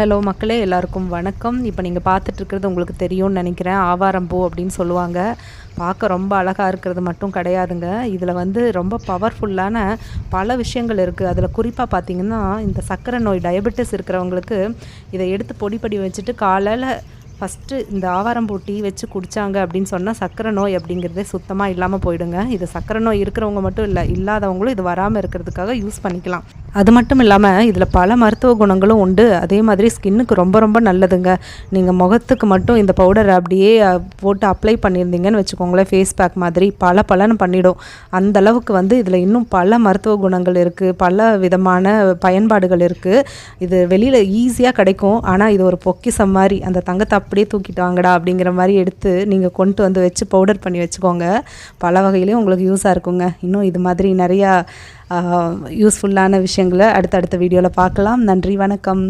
Hello மக்களே எல்லாருக்கும் வணக்கம். இப்போ நீங்கள் பார்த்துட்ருக்கிறது உங்களுக்கு தெரியும்னு நினைக்கிறேன். ஆவாரம்பூ அப்படின்னு சொல்லுவாங்க. பார்க்க ரொம்ப அழகாக இருக்கிறது மட்டும் கிடையாதுங்க. இதில் வந்து ரொம்ப பவர்ஃபுல்லான பல விஷயங்கள் இருக்குது அதில் குறிப்பாக பார்த்தீங்கன்னா இந்த சர்க்கரை நோய் டயபெட்டிஸ் இருக்கிறவங்களுக்கு இதை எடுத்து பொடி பொடி வச்சுட்டு காலையில் ஃபஸ்ட்டு இந்த ஆவாரம்பூ டீ வச்சு குடித்தாங்க அப்படின்னு சொன்னால் சர்க்கரை நோய் அப்படிங்கிறதே சுத்தமாக இல்லாமல் போயிடுங்க. இது சர்க்கரை நோய் இருக்கிறவங்க மட்டும் இல்லை இல்லாதவங்களும் இது வராமல் இருக்கிறதுக்காக யூஸ் பண்ணிக்கலாம். அது மட்டும் இல்லாமல் இதில் பல மருத்துவ குணங்களும் உண்டு. அதே மாதிரி ஸ்கின்னுக்கு ரொம்ப ரொம்ப நல்லதுங்க. நீங்கள் முகத்துக்கு மட்டும் இந்த பவுடர் அப்படியே போட்டு அப்ளை பண்ணியிருந்தீங்கன்னு வச்சுக்கோங்களேன் ஃபேஸ் பேக் மாதிரி பல பலன்னு பண்ணிடும். அந்த அளவுக்கு வந்து இதில் இன்னும் பல மருத்துவ குணங்கள் இருக்குது பல விதமான பயன்பாடுகள் இருக்குது இது வெளியில் ஈஸியாக கிடைக்கும். ஆனால் இது ஒரு பொக்கிஷம் மாதிரி அந்த தங்கத்தை அப்படியே தூக்கிட்டு வாங்கடா அப்படிங்கிற மாதிரி எடுத்து நீங்கள் கொண்டு வந்து வச்சு பவுடர் பண்ணி வச்சுக்கோங்க. பல வகையிலையும் உங்களுக்கு யூஸாக இருக்குங்க. இன்னும் இது மாதிரி நிறையா யூஸ்ஃபுல்லான விஷயங்களை அடுத்தடுத்த வீடியோவில் பார்க்கலாம். நன்றி வணக்கம்.